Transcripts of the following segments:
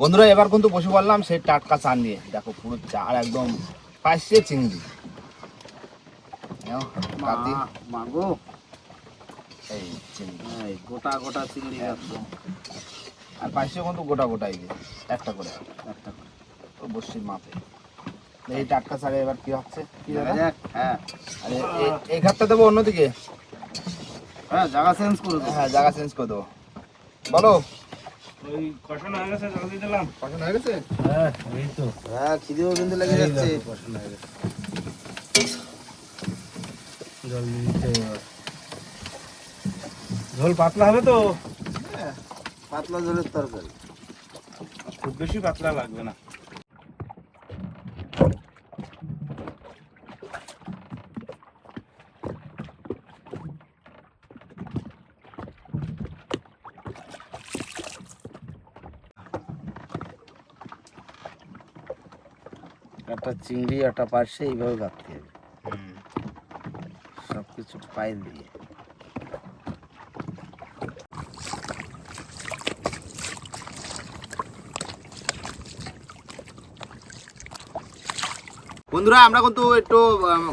বন্ধুরা এবার কিন্তু বসে পড়লাম সেই টাটকা চার নিয়ে। দেখো পুরো চার একদম পাইছে চিংড়ি। মাগো। এই চিংড়ি। গোটা গোটা চিংড়ি আর পাইছে কিন্তু গোটা গোটাই একটা করে। একটা করে। তো বসির মাপে। এই টাটকা চারে এবার কি হচ্ছে? কি হ্যাঁ। আর এই ঘাটটা দেবো অন্যদিকে? হ্যাঁ জায়গা চেঞ্জ করে দেবো। হ্যাঁ জায়গা চেঞ্জ করে দেবো। বলো। ওই কষানো হয়ে গেছে জল দিয়ে দিলাম। পছন্দ হয়ে গেছে? হ্যাঁ এই তো। হ্যাঁ খিদেও কিন্তু লেগে যাচ্ছে। কষানো হয়ে গেছে। জল দিতে ঝোল পাতলা হবে তো? হ্যাঁ, পাতলা ঝোলের তরকারি। খুব বেশি পাতলা লাগবে না। একটা চিংড়ি একটা পাশে এইভাবে বাঁধতে হবে সব কিছু পাইল দিয়ে। বন্ধুরা আমরা কিন্তু একটু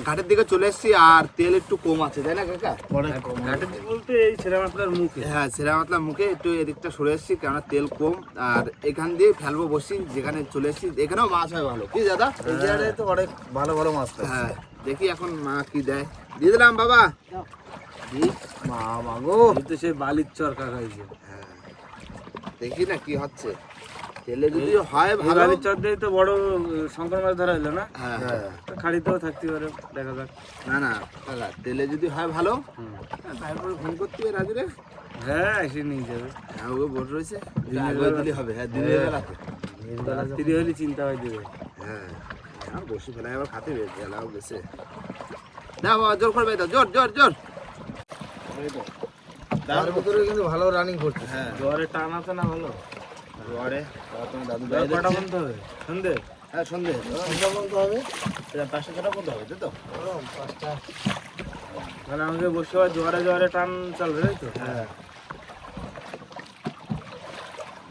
ঘাটের দিকে চলে এসেছি আর তেল একটু কম আছে তাই না কাকা? ঘাটের দিকে বলতে এই মুখে। হ্যাঁ সেরামাতলার মুখে একটু এদিকটা সরে এসেছি কেননা তেল কম আর এখান দিয়ে ফেলব বসি যেখানে চলে এসেছি এখানেও মাছ হয় ভালো। কি দাদা? এই জায়গায় তো অনেক ভালো ভালো মাছ হ্যাঁ দেখি এখন মা কি দেয়। দিয়ে দিলাম বাবা। মা মাগো। তো সেই বালির চরকা খাইছে। হ্যাঁ দেখি না কি হচ্ছে। তেলে যদি হয় ভালো বালির চর দিয়ে তো বড় শঙ্কর মাছ ধরা হলো না হ্যাঁ হ্যাঁ খাড়িতেও থাকতে পারে দেখা যাক না না তেলে যদি হয় ভালো হ্যাঁ, তারপরে ফোন করতে হবে রাজুরে হ্যাঁ এসে নিয়ে যাবে হ্যাঁ ও বসে রয়েছে দিনের বেলা- দিলে হবে হ্যাঁ দিনের হ্যাঁ। বেলাতে রাত্রি হলে চিন্তা হয়ে যাবে হ্যাঁ বসে ফেলায় আবার খাতে বেশ গেলাও গেছে দাও বাবা জোর করবে দাও জোর জোর জোর তার ভিতরে কিন্তু ভালো রানিং করছে হ্যাঁ জ্বরে টান আছে না ভালো জোয়ারে তোমার দাদু বাইরে কটা বন্ধ হবে? সন্ধে? হ্যাঁ সন্ধে। সন্ধ্যা হবে? পাঁচটা ছটা করতে হবে তো পাঁচটা। মানে আমাকে বসে হয় জ্বরে জ্বরে টান চলবে তাই তো হ্যাঁ।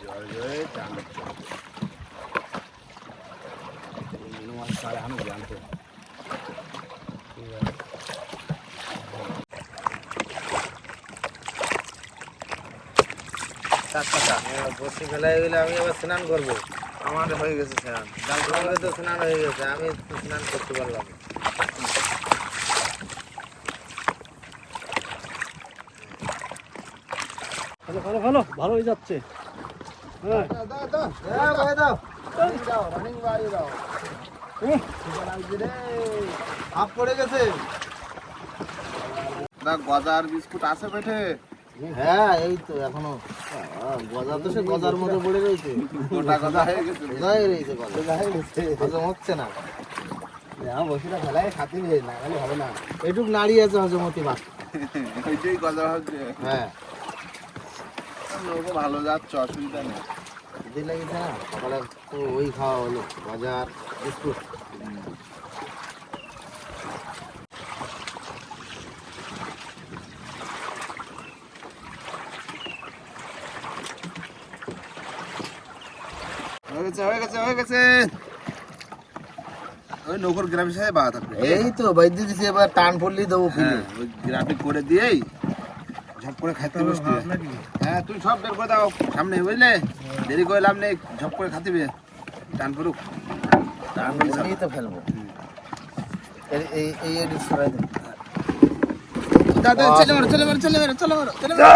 জোয়ারে জোরে টান সাড়ে হানো জানতো। বসে ফেলায় গেলে আমি আবার স্নান করব। আমার হয়ে গেছে আমাদের তো স্নান হয়ে গেছে আমি স্নান করতে পারলাম ভালো ভালো ভালো ভালোই যাচ্ছে। হ্যাঁ। দাও দাও রানিং বাড়ি দাও পড়ে গেছে। দা গজার বিস্কুট আছে পেটে? হ্যাঁ এই তো এখনও। গজা তো সে গজার মধ্যে পড়ে রয়েছে। গোটা গজা হয়ে গেছে। গজাই রয়েছে গজা। হজম হচ্ছে না। বসিটা ফেলায় খাতে না গেলে হবে না। এইটুক নাড়িয়ে আছে মাছ ওইটাই গজা হচ্ছে। হ্যাঁ। ভালো যাচ্ছে অসুবিধা নেই। না? সকালে তো ওই খাওয়া হলো গজার বিস্কুট। গেছে হয়ে গেছে হয়ে গেছে। ওই নগর গ্রামের সাথে বাধা থাকবে। এই তো বৈদ্যুতিক দিছি এবার টান পড়লেই দেবো হ্যাঁ, ওই গ্রাফিক করে দিয়েই ঝপ করে খাইতে বসবি হ্যাঁ তুই সব বের করে দাও সামনে বুঝলে? দেরি করে লাভ নেই ঝপ করে খাতে টান পড়ুক। টান পড়লেই তো ফেলব। এই- এই এডিট সরাই দেবো দাদা চলে মারো চলে মারো চলে মারো চলে মারো চলে মারো।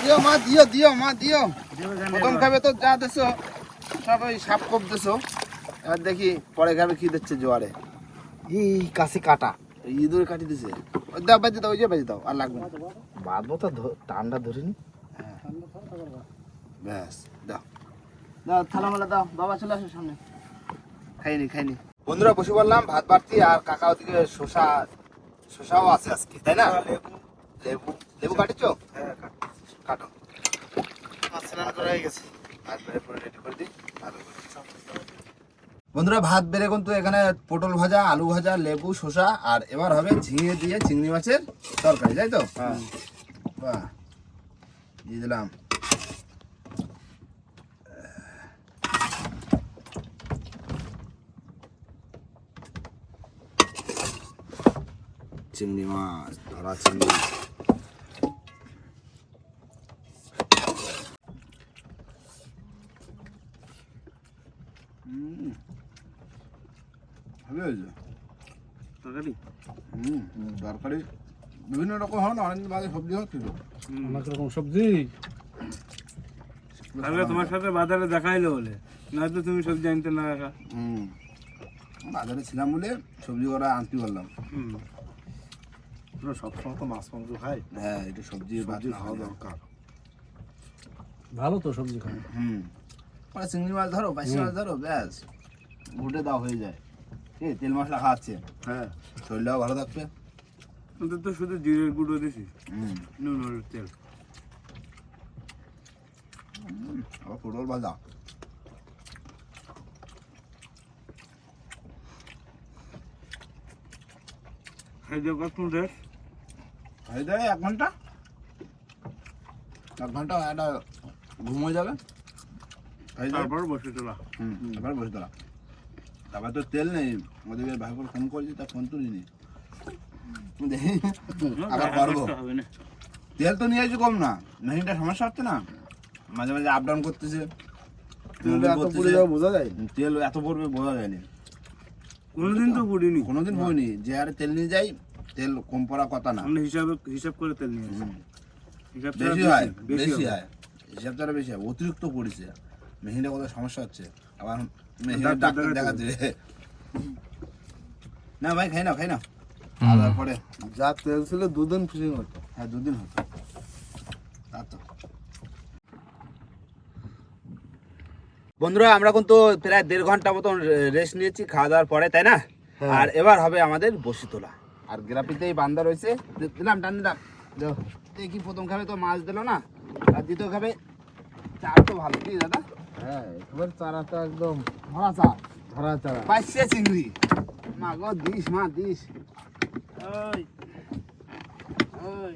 দিও মা দিও দিও মা দিও। প্রথম খাবে তো যা দেছো। সব ওই সাপ কোপ দেছো এবার দেখি পরে খাবে কি দিচ্ছে জোয়ারে। এই কাছে কাটা। ইঁদুর কাটি দিছে। ওই দাও বাজে দাও ওই যে বাজে দাও আর লাগবে না। বাঁধবো তো টানটা ধরিনি। ব্যাস দাও। দাও থালা মালা দাও। বাবা চলে আসো সামনে। খাইনি খাইনি। বন্ধুরা বসে বললাম ভাত বাড়তি আর কাকা ওদিকে শসা শসাও আছে আজকে তাই না? লেবু লেবু কাটিছো? কাটো। স্নান করা হয়ে গেছে। বন্ধুরা ভাত বেড়ে কিন্তু এখানে পটল ভাজা আলু ভাজা লেবু শসা আর এবার হবে ঝিঙে দিয়ে চিংড়ি মাছের তরকারি তাই তো? হ্যাঁ। বাহ দিলাম। চিংড়ি মাছ ধরা চিংড়ি। ভালো হয়েছে। তরকারি? হুম তরকারি। বিভিন্ন রকম হয় না অনেক বাজে সবজি হচ্ছিল অনেক রকম সবজি। তাহলে তোমার সাথে বাজারে দেখাইলো বলে। নয়তো তুমি সবজি আনতে না একা। হুম। বাজারে ছিলাম বলে সবজি করা আনতে পারলাম। হুম। আমরা সবসময় তো মাছ মাংস খাই। হ্যাঁ এটা সবজি সবজি খাওয়া দরকার। ভালো তো সবজি খাওয়া। হুম। চিংড়ি মাছ ধরো পাইসি মাছ ধরো ব্যাস। ঘুটে দাও হয়ে যায়। ঠিক তেল মশলা খাওয়াচ্ছে হ্যাঁ। শরীরটাও ভালো থাকবে ওদের তো শুধু জিরের গুঁড়ো দিছি হুম। নুন হলুদ তেল। আবার পটল ভাজা। খাই যাও কত রেস্ট হয়ে যাবে এক ঘণ্টা? এক ঘণ্টা একটা ঘুম হয়ে যাবে? তারপর বসে তোলা হুম বসে তারপর তো তেল নেই ওদিকে ভাই করে ফোন করছি তা ফোন তুলিনি। আবার করব। তেল তো নিয়ে আসি কম না। মেশিনটা সমস্যা হচ্ছে না? মাঝে মাঝে আপ ডাউন করতেছে। বোঝা যায় তেল এত পড়বে বোঝা যায়নি কোনোদিন তো পুড়িনি। কোনোদিন হয়নি যে হারে তেল নিয়ে যাই তেল কম পড়া কথা না। হিসাবে হিসাব করে তেল নিয়ে আসি। হিসাব বেশি হয় বেশি বেশি হয়। হিসাব তারা বেশি হয়। অতিরিক্ত পড়েছে। মেশিনটা কোথাও সমস্যা হচ্ছে। আবার মেশিনের ডাক্তার দেখাচ্ছে। না ভাই খাই না খাই না পরে। যা তেল ছিল দুদিন ফিশিং হতো। হ্যাঁ দুদিন হতো। তা তো। বন্ধুরা আমরা কিন্তু প্রায় দেড় ঘণ্টা মতন রেস্ট নিয়েছি খাওয়া দাওয়ার পরে তাই না? আর এবার হবে আমাদের বসি তোলা আর গ্রাফিতেই বান্দা রয়েছে। দিলাম টান দিলাম। দাও। দেখি প্রথম খাবে তো মাছ দিল না। আর দ্বিতীয় খাবে চার তো ভালো কি দাদা? হ্যাঁ এবার চারাটা একদম। ভরা চার ধরা চারা পাইছে চিংড়ি মা গো দিস মা দিস ওই ওই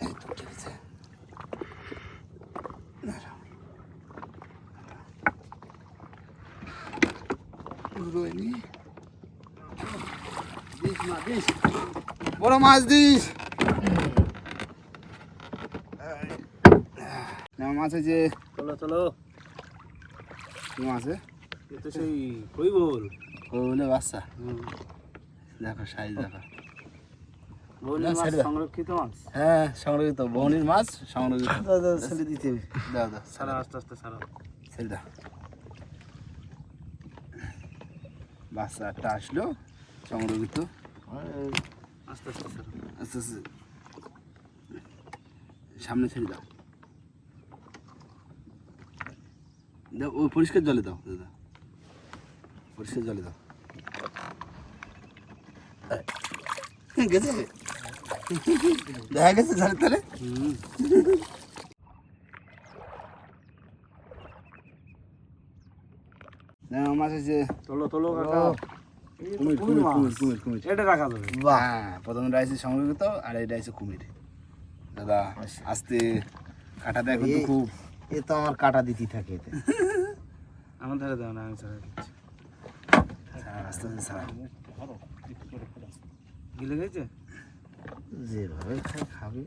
এই তো ঠিক আছে। দাঁড়াও। বড় মাছ দিস। মাছ আছে চলো চলো। কি মাছ তো সেই কই বল ওলে বাচ্চা। দেখো সাইজ দেখো। সংরক্ষিত মাছ? হ্যাঁ সংরক্ষিত। বহনির মাছ সংরক্ষিত। দিতে হবে। দাও দাও সারা আস্তে আস্তে সারা ছেড়ে দাও। বাচ্চা একটা আসলো সংরক্ষিত। আস্তে আস্তে আস্তে আস্তে। সামনে ছেড়ে দাও। দাও ওই পরিষ্কার জলে দাও দাদা। পরিষ্কার জলে দাও। গেছে? দেখা গেছে ঝাড়ে তাহলে? মাছ আছে। তোলো তোলো কাকা। কুমির কুমির কুমির এটা রাখা যাবে। হ্যাঁ প্রথম রাইসে সংরক্ষিত আর এই রাইসে কুমির। দাদা আস্তে কাটা খুব এ তো আমার কাটা দিতে থাকে এতে। আমার ধারে দাও না আমি ছাড়া দিচ্ছি। আস্তে আস্তে ছাড়া। গিলে গেছে? যেভাবে খাই খাবে।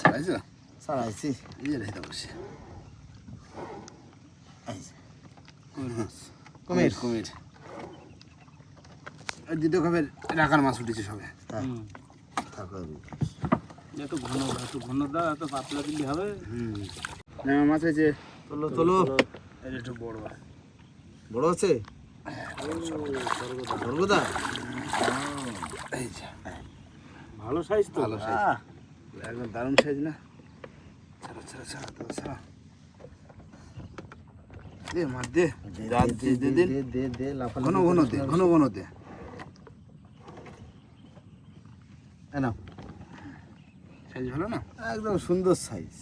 ছাড়াইছো? কুমির। কুমির আর দ্বিতীয় রাখার মাছ উঠেছে সবে। থাকবে একটু ঘন একটু ঘন দাও এত পাতলা দিলে হবে। হুম। না মাছ হয়েছে। তোলো তোলো। এটা একটু বড় হয় বড় আছে? ভালো সাইজ তো। ভালো সাইজ একদম দারুণ সাইজ না? ছাড়া ছাড়া ছাড়া ছাড়া। দে মাছ দে। যা দে দে দে দে ঘন ঘন দে ঘন ঘন দে। সাইজ ভালো না? একদম সুন্দর সাইজ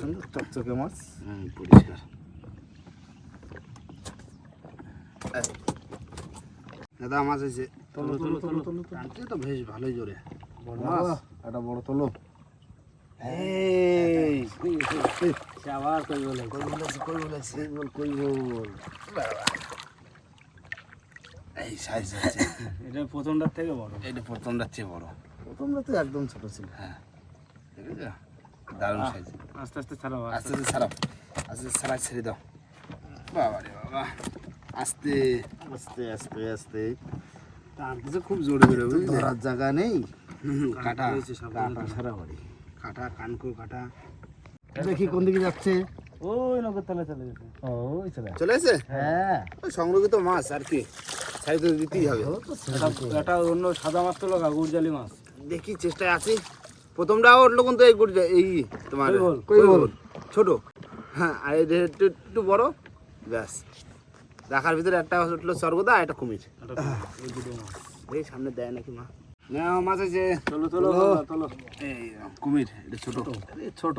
সুন্দর চকচকে মাছ। হুম পরিষ্কার। দাদা মাছ হয়েছে তোলো তোলো তোলো। তোলো টানতে তো বেশ ভালোই জোরে। বড় মাছ। একটা বড় তোলো। এই। সে আবার কই বলে কই বলেছে কই বলেছে বল কই বল এই সাইজ আছে। এটা প্রথমটার থেকে বড়। এটা প্রথমটার চেয়ে বড়। প্রথমটা তো একদম ছোট ছিল। হ্যাঁ। দারুণ সাইজ। আস্তে আস্তে ছাড়াও আস্তে আস্তে ছাড়াও। আস্তে আস্তে ছাড়া ছেড়ে দাও। বাবা রে বাবা। আস্তে। আস্তে আস্তে আস্তে। টানতেছে খুব জোরে বেরো ধরার জায়গা নেই। কাটা। কাটা সারা বাড়ি। কাটা কানকো কাটা। দেখি কোন দিকে যাচ্ছে। ওই নগর তলে চলে গেছে। ওই চলে চলে এসে হ্যাঁ। ওই সংরক্ষিত মাছ আর কি। দিতেই হবে। এটা- এটা অন্য সাদা মাছ তো লগা গুড়জালি মাছ। দেখি চেষ্টায় আছি। প্রথমটা উঠল কিন্তু এই গুড় এই তোমার কৈবল, কৈবল। ছোট। হ্যাঁ আর একটু একটু বড়। ব্যাস। রাখার ভিতরে একটা উঠল স্বর্গদা একটা কুমির। এই মাছ। এই সামনে দেয় নাকি মা? না মাছ আছে। চলো চলো চলো। এই কুমির এটা ছোট। ছোট।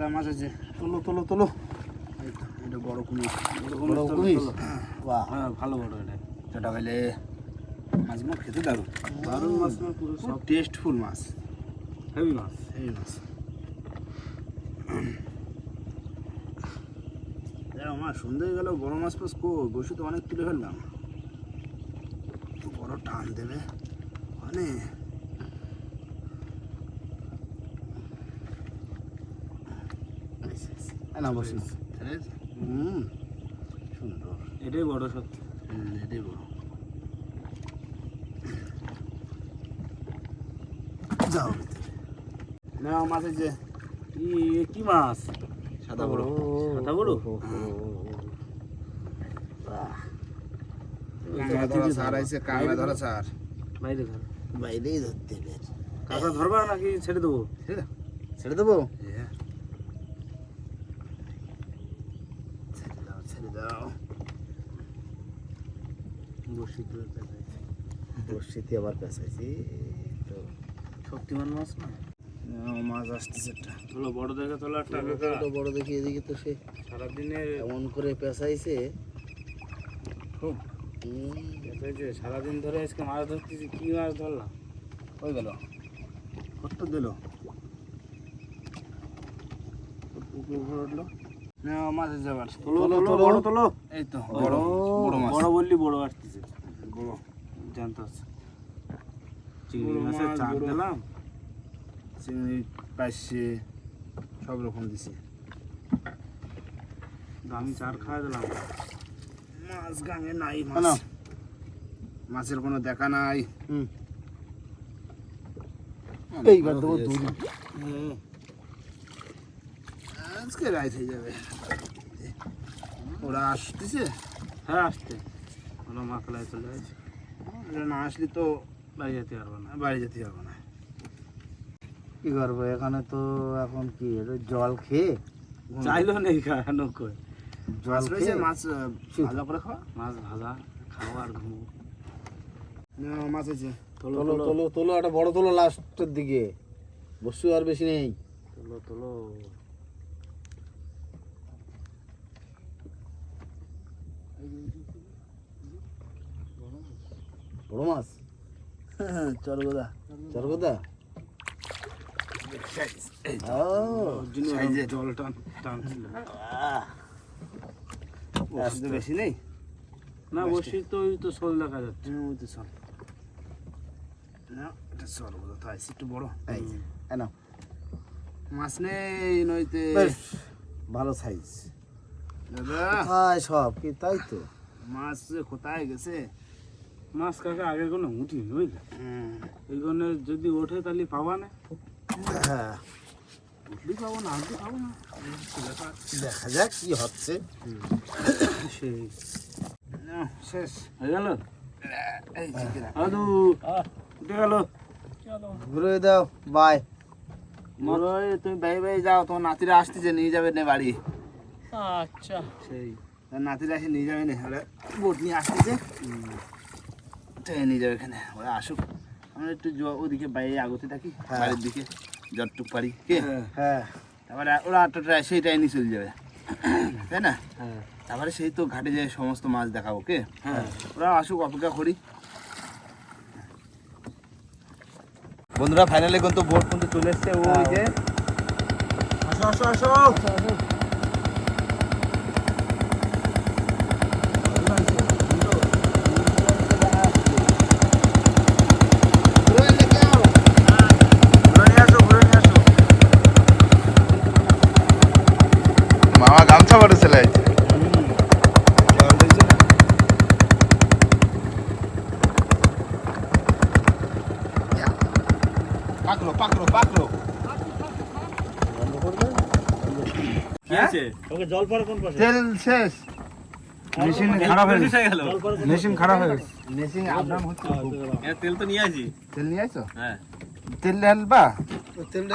দাদা মাছ আছে তোলো তোলো তোলো। এটা বড় কুমির। বড় কুমির বাহ। হ্যাঁ ভালো বড় এটা। যেটা হলে মাছগুলো খেতে দারুণ। দারুণ মাছ না পুরো সব। টেস্টফুল মাছ। হেভি মাছ। এই মাছ। আমার সন্ধ্যে হয়ে গেল বড় মাছ ফাছ কো? বসে তো অনেক তুলে ফেললাম। বড় টান দেবে। মানে এই না বসে হুম সুন্দর। এটাই বড় সত্যি। হুম, এটাই বড়। যাও। না মাছ ই কি মাছ? সাদা বড় সাদা বড় বাইরে ধর বাইরেই ধরতে হবে। কাঁকড়া ধরবা নাকি ছেড়ে দেবো? ছেড়ে দেবো Yeah. ছেড়ে দাও ছেড়ে দাও পেঁচাইছে। বর্ষিতে আবার পেঁচাইছি তো শক্তিমান মাছ না? মাছ আসতেছে একটা। বড় দেখে তোলা একটা। ওটা বড় দেখি এদিকে তো সে এমন করে পেঁচাইছে। খুব। পেঁচাইছে সারাদিন ধরে আজকে মাছ ধরতেছি কি মাছ ধরলাম? ওই গেল? কত দিল? পুকুর উপরে উঠল। না মাছ আছে তোলো তোলো, তোলো তোলো। বড় তোলো। এই তো বড় বড় বড় বললি বড় আসতেছে। চিংড়ি বড় মাছের মাছ, দিলাম চিংড়ি পাইছে সব রকম দিছে। আমি চার খাওয়া দিলাম। মাছ গাঙে নাই মাছ মাছের কোনো দেখা নাই। হুম। এইবার দেবো দুই আজকে রাইত হয়ে যাবে। ওরা আসতেছে? হ্যাঁ আসতে ওরা মাকলায় চলে গেছে। না আসলে তো বাড়ি যেতে পারব না বাড়ি যেতে হবে না। কি করব এখানে তো এখন কি জল খেয়ে? চাইলেও নেই খাওয়ানো কই জল খেয়ে? মাছ ভাজা করে খাওয়া মাছ ভাজা খাওয়া আর ঘুমো। না মাছ আছে। তোলো তোলো তোলো। একটা বড় তোলো লাস্টের দিকে। বসু আর বেশি নেই। তোলো তোলো। বড় মাছ? চরগোদা বেশি নেই? না বসি তো ওই তো শোল দেখা যাচ্ছে। ওই তো চল না এটা বোধ একটু বড়। এই মাছ নেই নইতে। ভালো সাইজ। দাদা। সব? কি তাই তো। মাছ যে কোথায় গেছে? মাছ কাকে আগে কোনো উঠিনি বুঝলে? হুম, এই জন্য যদি ওঠে তাহলে পাবা না। হ্যাঁ। উঠলি পাবো না পাবো না। দেখা যাক কি হচ্ছে। সেই। শেষ। হয়ে গেল? আদু উঠে গেল? ঘুরে দাও বাই। মরোই তুমি বাই বাই যাও তোমার নাতিরা আসতেছে নিয়ে যাবে না বাড়ি। আচ্ছা। সেই নাতিরা এসে নিয়ে যাবে না বোট নিয়ে আসতেছে। ট্রেনে নিয়ে যাবে এখানে ওরা আসুক। আমরা একটু ওদিকে বাইরে আগতে থাকি হ্যাঁ। বাড়ির দিকে যতটুক পারি কে? হ্যাঁ তারপরে ওরা আটটা চলে যাবে। তাই না? হ্যাঁ। তারপরে সেই তো ঘাটে যে সমস্ত মাছ দেখাবো কে? ওরা আসুক অপেক্ষা করি। বন্ধুরা ফাইনালি কিন্তু বোট কিন্তু চলে এসছে। ওই যে আসো। আসো আসো ঘুরে নিয়ে আসো ঘুরে নিয়ে আসো মামা গামছা পরে চলে আছে পাকলো পাকলো পাকলো আছে। ওকে জল পরে কোন পাশে? তেল শেষ। মেশিন খারাপ হয়ে গেছে। গেল। মেশিন খারাপ হয়ে গেছে। মেশিন আপডাউন হচ্ছে খুব। তেল তো নিয়ে আসি। তেল নিয়ে আসছো? হ্যাঁ। তেল ঢালবা?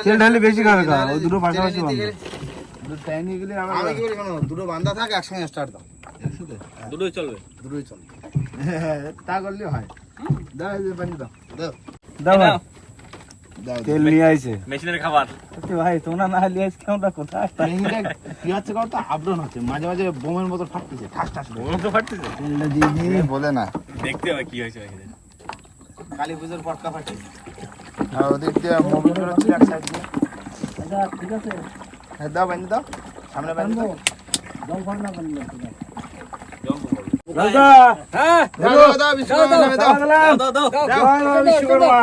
তেল ঢালি বেশি খাবে কা ওই দুটো পাশাপাশি বাঁধো দুধ টাইম নিয়ে গেলে আমি কি বলি শোনো দুটো বান্ধা থাক একসঙ্গে স্টার্ট দাও। একসাথে? দুটোই চলবে। দুটোই চল তা করলে হয়। দাও পানি দাও। দাও। দাও দাও তেল নিয়ে আইছে মেশিনের খাবার ভাই তোমরা না নিয়ে আইছ কেমনটা কোথায় কি হচ্ছে কত আপডাউন হচ্ছে মাঝে মাঝে বোমের মতো ফাটতেছে ঠাস ঠাস করে। ওগুলো তো ফাটতেছে তেলটা দিয়ে দিয়ে বলে না দেখতে হবে কি হয়েছে এখানে কালী পুজোর পটকা ফাটি আর ওদিক দিয়ে মোবিল বেরোচ্ছে এক সাইড দিয়ে ঠিক আছে হ্যাঁ দাও বান্ধি দাও সামনে বান্ধি দাও জল পরে না কোন দাদা হ্যাঁ দাও দাও দাও বিশ্বকর্মা দাও দাও দাও বিশ্বকর্মা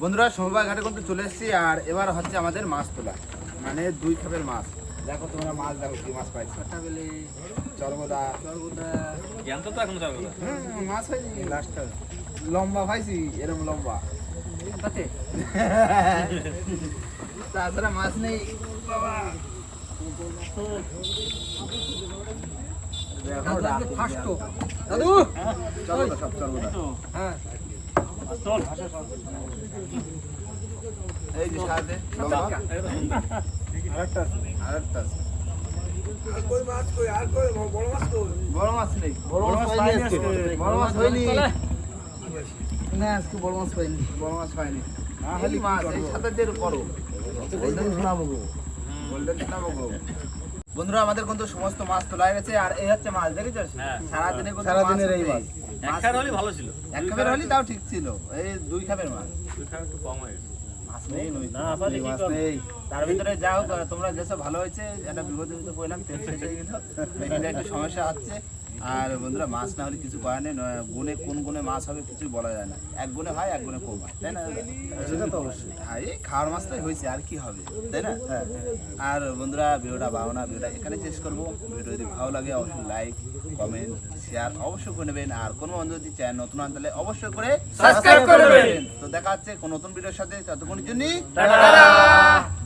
বন্ধুরা সমবায় ঘাটে কিন্তু চলে এসেছি আর এবার হচ্ছে আমাদের মাছ তোলা। মানে দুই খাপের মাছ। দেখো তোমরা মাছ দেখো কি মাছ পাইছো। কাটাবেলে চরগদা চরগদা জ্ঞান তো এখন যাবে মাছ পাইছি। লাস্টটা লম্বা পাইছি এরকম লম্বা। তাছাড়া মাছ নেই। বাবা। দাদু সব এই যে সাথে আরেকটা আছে আরেকটা আছে বড় মাছ নেই বড় মাছ পাইনি আজকে। বড় মাছ না আজকে বড় মাছ পাইনি বড় মাছ হয়নি এই মাছ এই সাতাদের করো গোল্ডেন শোনাবো গো গোল্ডেন নামক বন্ধুরা আমাদের কিন্তু সমস্ত মাছ তোলা হয়ে গেছে আর এই হচ্ছে মাছ দেখেছ? হ্যাঁ। সারাদিনে কিন্তু সারাদিনের এই মাছ। এক খার হলে ভালো ছিল। এক হলে তাও ঠিক ছিল। এই দুই খাপের মাছ। দুই একটু কম হয়ে গেছে। মাছ নেই না, মাছ নেই। তার ভিতরে যা হোক তোমরা যেসব ভালো হয়েছে। একটা বিপদে বিপদে পড়লাম তেল শেষ হয়ে গেল। এখানে একটু সমস্যা হচ্ছে। আর বন্ধুরা মাছ না হলে কিছু করার নেই গুণে কোন গুণে মাছ হবে কিছু বলা যায় না। এক গুণে হয় এক গুণে কম হয় তাই না? সেটা তো অবশ্যই। হ্যাঁ এই খাওয়ার মাছটাই হয়েছে আর কি হবে তাই না? আর বন্ধুরা ভিডিওটা ভালো না ভিডিওটা এখানে শেষ করব। ভিডিও যদি ভালো লাগে অবশ্যই লাইক কমেন্ট শেয়ার অবশ্যই করে নেবেন। আর কোনো বন্ধু যদি চ্যানেল নতুন আনতে হলে অবশ্যই করে সাবস্ক্রাইব করবেন তো দেখা হচ্ছে কোন নতুন ভিডিওর সাথে ততক্ষণের জন্য টাটা।